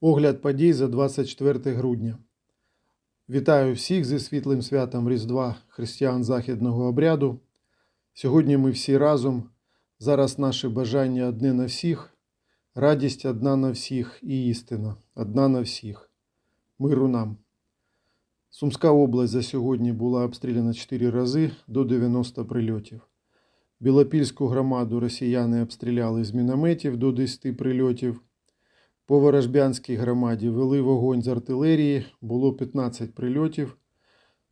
Огляд подій за 24 грудня. Вітаю всіх зі світлим святом Різдва християн західного обряду. Сьогодні ми всі разом. Зараз наше бажання одне на всіх, радість одна на всіх і істина одна на всіх. Миру нам. Сумська область за сьогодні була обстріляна 4 рази до 90 прильотів. Білопільську громаду росіяни обстріляли з мінометів до 10 прильотів. По Ворожбянській громаді вели вогонь з артилерії, було 15 прильотів.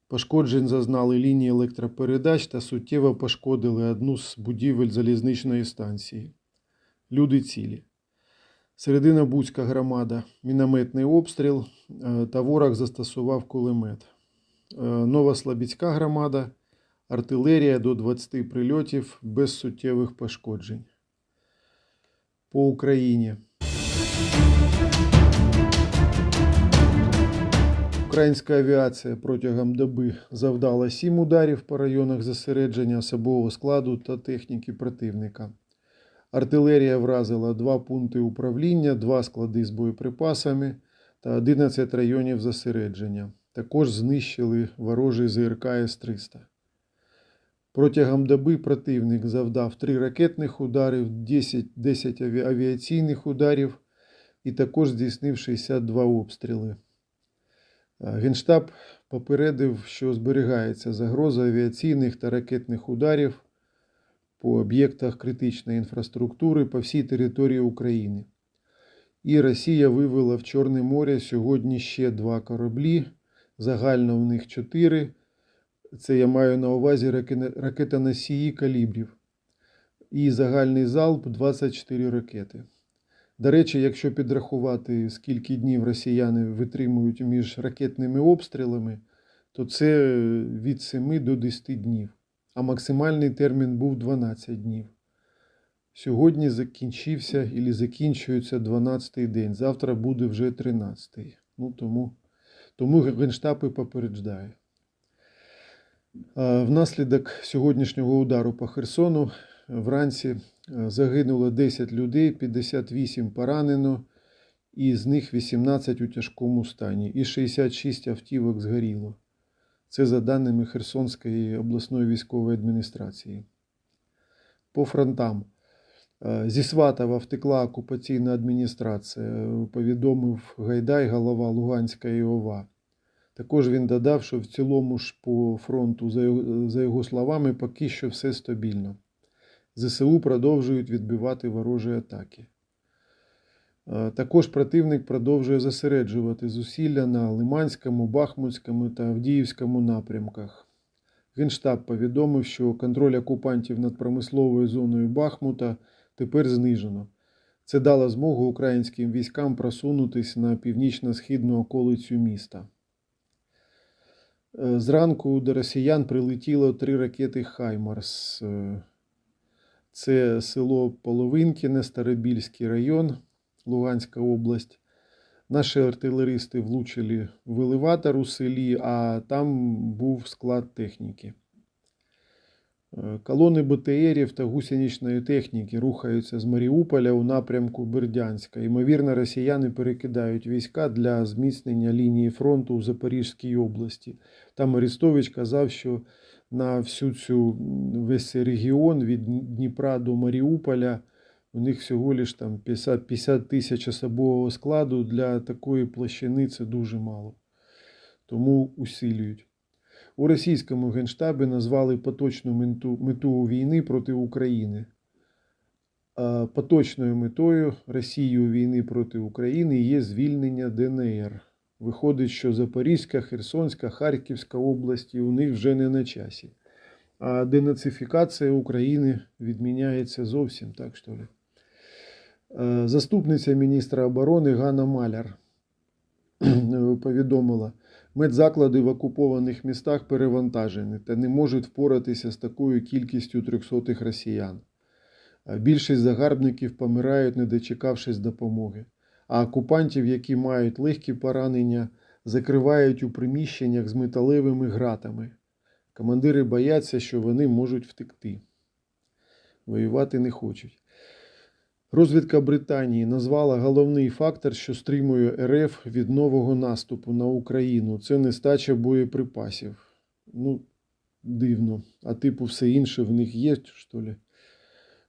Пошкоджень зазнали лінії електропередач та суттєво пошкодили одну з будівель залізничної станції. Люди цілі. Серединобудська громада, мінометний обстріл е, та ворог застосував кулемет. Е, Новослобідська громада, артилерія до 20 прильотів без суттєвих пошкоджень. По Україні. Українська авіація протягом доби завдала 7 ударів по районах зосередження особового складу та техніки противника. Артилерія вразила 2 пункти управління, 2 склади з боєприпасами та 11 районів зосередження. Також знищили ворожий ЗРК С-300. Протягом доби противник завдав 3 ракетних ударів, 10, 10 авіаційних ударів і також здійснив 62 обстріли. Е, Генштаб попередив, що зберігається загроза авіаційних та ракетних ударів по об'єктах критичної інфраструктури по всій території України. І Росія вивела в Чорне море сьогодні ще два кораблі. Загально в них чотири. Це я маю на увазі раке- ракетоносії калібрів. І загальний залп 24 ракети. До речі, якщо підрахувати, скільки днів росіяни витримують між ракетними обстрілами, то це від 7 до 10 днів, а максимальний термін був 12 днів. Сьогодні закінчився і закінчується 12-й день, завтра буде вже 13-й. Ну, тому, тому Генштаб і попереджає. Внаслідок сьогоднішнього удару по Херсону вранці е, загинуло 10 людей, 58 поранено, і з них 18 у тяжкому стані, і 66 автівок згоріло. Це за даними Херсонської обласної військової адміністрації. По фронтам. Е, Зі Сватова втекла окупаційна адміністрація, е, повідомив Гайдай, голова Луганської ОВА. Також він додав, що в цілому ж по фронту, за його словами, поки що все стабільно. ЗСУ продовжують відбивати ворожі атаки. Е, Також противник продовжує зосереджувати зусилля на Лиманському, Бахмутському та Авдіївському напрямках. Генштаб повідомив, що контроль окупантів над промисловою зоною Бахмута тепер знижено. Це дало змогу українським військам просунутись на північно-східну околицю міста. Е, Зранку до росіян прилетіло три ракети Хаймарс. Це село Половинкіне, Старобільський район, Луганська область. Наші артилеристи влучили в елеватор у селі, а там був склад техніки. Е, Колони БТРів та гусеничної техніки рухаються з Маріуполя у напрямку Бердянська. Ймовірно, росіяни перекидають війська для зміцнення лінії фронту у Запорізькій області. Там Арестович казав, що на всю цю весь регіон від Дніпра до Маріуполя у них всього лиш там 50, 50 тисяч особового складу для такої площини це дуже мало. Тому усилюють. У російському генштабі назвали поточну мету, мету війни проти України. Поточною метою Росії у війни проти України є звільнення ДНР. Виходить, що Запорізька, Херсонська, Харківська області у них вже не на часі. А денацифікація України відміняється зовсім, так що ли. Е, Заступниця міністра оборони Ганна Маляр повідомила, медзаклади в окупованих містах перевантажені та не можуть впоратися з такою кількістю трьохсотих росіян. Е, Більшість загарбників помирають, не дочекавшись допомоги, а окупантів, які мають легкі поранення, закривають у приміщеннях з металевими гратами. Командири бояться, що вони можуть втекти. Воювати не хочуть. Розвідка Британії назвала головний фактор, що стримує РФ від нового наступу на Україну. Це нестача боєприпасів. Ну, дивно. А типу, все інше в них є, що ли?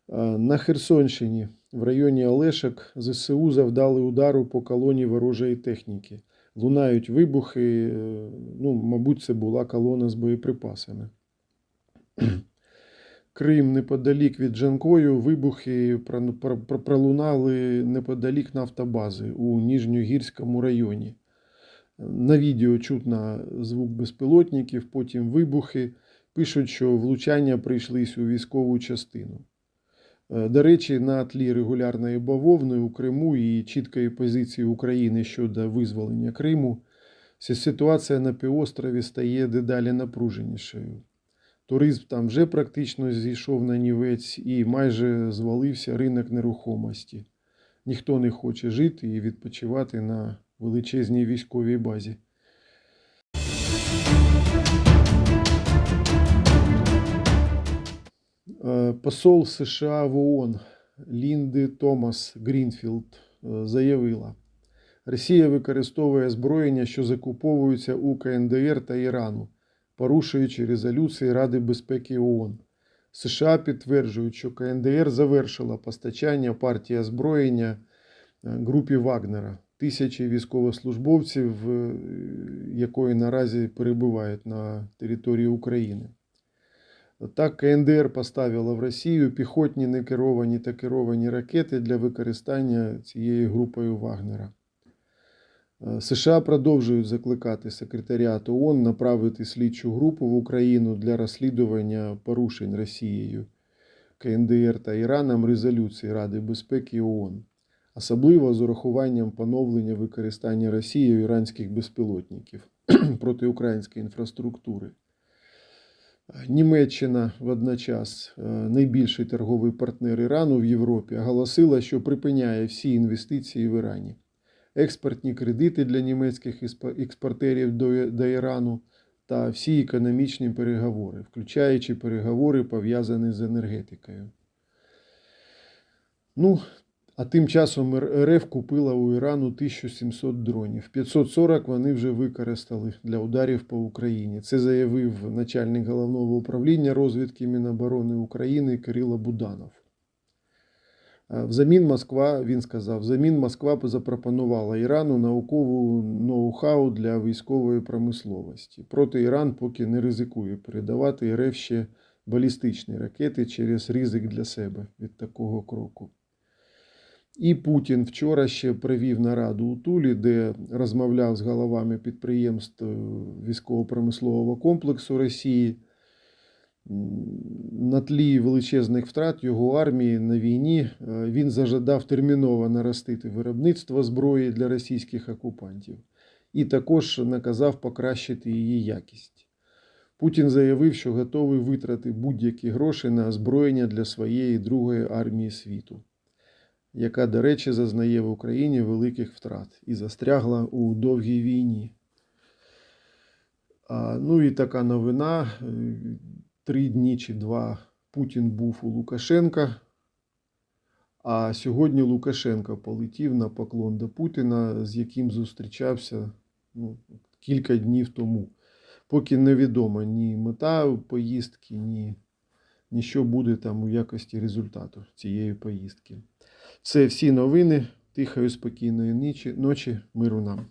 А, На Херсонщині в районі Олешок ЗСУ завдали удару по колоні ворожої техніки. Лунають вибухи. е, Ну, мабуть, це була колона з боєприпасами. Крим неподалік від Джанкою. Вибухи про- про- про- пролунали неподалік нафтобази у Ніжньогірському районі. На відео чутно звук безпілотників, потім вибухи. Пишуть, що влучання прийшлись у військову частину. Е, До речі, на тлі регулярної бавовни у Криму і чіткої позиції України щодо визволення Криму, ситуація на півострові стає дедалі напруженішою. Туризм там вже практично зійшов на нівець і майже звалився ринок нерухомості. Ніхто не хоче жити і відпочивати на величезній військовій базі. Посол США в ООН Лінди Томас Грінфілд е, заявила, Росія використовує озброєння, що закуповуються у КНДР та Ірану, порушуючи резолюції Ради безпеки ООН. США підтверджують, що КНДР завершила постачання партії озброєння е, групі Вагнера, тисячі військовослужбовців, е, якої наразі перебувають на території України. Так, КНДР поставила в Росію піхотні некеровані та керовані ракети для використання цією групою Вагнера. Е, США продовжують закликати секретаріат ООН направити слідчу групу в Україну для розслідування порушень Росією, КНДР та Іраном резолюції Ради безпеки ООН, особливо з урахуванням поновлення використання Росією іранських безпілотників проти української інфраструктури. Німеччина водночас, е, найбільший торговий партнер Ірану в Європі, оголосила, що припиняє всі інвестиції в Ірані. Експортні кредити для німецьких експортерів до, до Ірану та всі економічні переговори, включаючи переговори, пов'язані з енергетикою. Ну, а тим часом РФ купила у Ірану 1700 дронів. 540 вони вже використали для ударів по Україні. Це заявив начальник головного управління розвідки Міноборони України Кирило Буданов. Взамін Москва, він сказав, взамін Москва запропонувала Ірану наукову ноу-хау для військової промисловості. Проти Іран поки не ризикує передавати РФ ще балістичні ракети через ризик для себе від такого кроку. І Путін вчора ще провів нараду у Тулі, де розмовляв з головами підприємств е, військово-промислового комплексу Росії. На тлі величезних втрат його армії на війні е, він зажадав терміново наростити виробництво зброї для російських окупантів і також наказав покращити її якість. Путін заявив, що готовий витрати будь-які гроші на озброєння для своєї другої армії світу, яка, до речі, зазнає в Україні великих втрат і застрягла у довгій війні. А, ну і така новина. е, Три дні чи два Путін був у Лукашенка. А сьогодні Лукашенко полетів на поклон до Путіна, з яким зустрічався ну, кілька днів тому. Поки невідомо ні мета поїздки, ні, ні що буде там у якості результату цієї поїздки. Це всі новини. Тихої, спокійної ночі, миру нам.